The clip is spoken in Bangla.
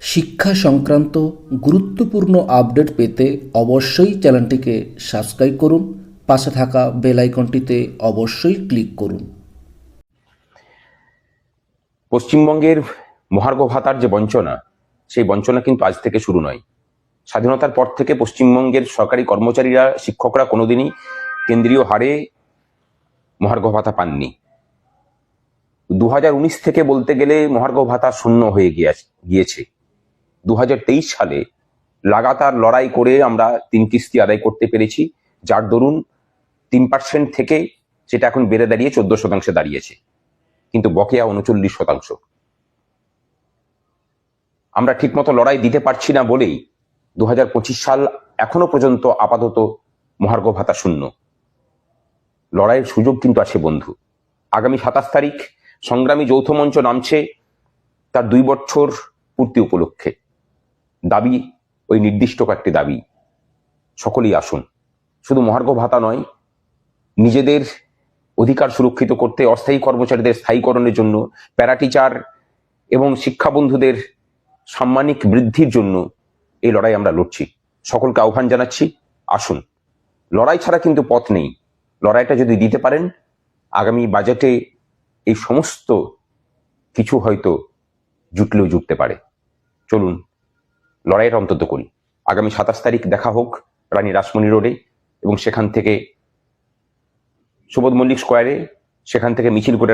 শিক্ষা সংক্রান্ত গুরুত্বপূর্ণ আপডেট পেতে অবশ্যই চ্যানেলটিকে সাবস্ক্রাইব করুন, পাশে থাকা বেল আইকনটিতে অবশ্যই ক্লিক করুন। পশ্চিমবঙ্গের মহার্ঘ ভাতার যে বঞ্চনা, সেই বঞ্চনা কিন্তু আজ থেকে শুরু নয়। স্বাধীনতার পর থেকে পশ্চিমবঙ্গের সরকারি কর্মচারীরা, শিক্ষকরা কোনোদিনই কেন্দ্রীয় হারে মহার্ঘ ভাতা পাননি। দু থেকে বলতে গেলে মহার্ঘ ভাতা শূন্য হয়ে গিয়েছে। দু হাজার তেইশ সালে লাগাতার লড়াই করে আমরা তিন কিস্তি আদায় করতে পেরেছি, যার দরুন তিন পার্সেন্ট থেকে সেটা এখন বেড়ে দাঁড়িয়ে চোদ্দ শতাংশে দাঁড়িয়েছে, কিন্তু বকেয়া উনচল্লিশ শতাংশ। আমরা ঠিকমতো লড়াই দিতে পারছি না বলেই দু হাজার পঁচিশ সাল এখনও পর্যন্ত আপাতত মহার্ঘ ভাতা শূন্য। লড়াইয়ের সুযোগ কিন্তু আছে বন্ধু। আগামী সাতাশ তারিখ সংগ্রামী যৌথ মঞ্চ নামছে তার দুই বছর পূর্তি উপলক্ষে। দাবি, ওই নির্দিষ্ট কয়েকটি দাবি। সকলেই আসুন। শুধু মহার্ঘ ভাতা নয়, নিজেদের অধিকার সুরক্ষিত করতে অস্থায়ী কর্মচারীদের স্থায়ীকরণের জন্য, প্যারাটিচার এবং শিক্ষা বন্ধুদের সাম্মানিক বৃদ্ধির জন্য এই লড়াই আমরা লড়ছি। সকলকে আহ্বান জানাচ্ছি, আসুন। লড়াই ছাড়া কিন্তু পথ নেই। লড়াইটা যদি দিতে পারেন, আগামী বাজেটে এই সমস্ত কিছু হয়তো জুটলেও জুটতে পারে। চলুন লড়াইটা অন্তত করি। আগামী সাতাশ তারিখ দেখা হোক রানী রাসমণি রোডে এবং সেখান থেকে সুবোধ মল্লিক স্কোয়ারে, সেখান থেকে মিছিল করে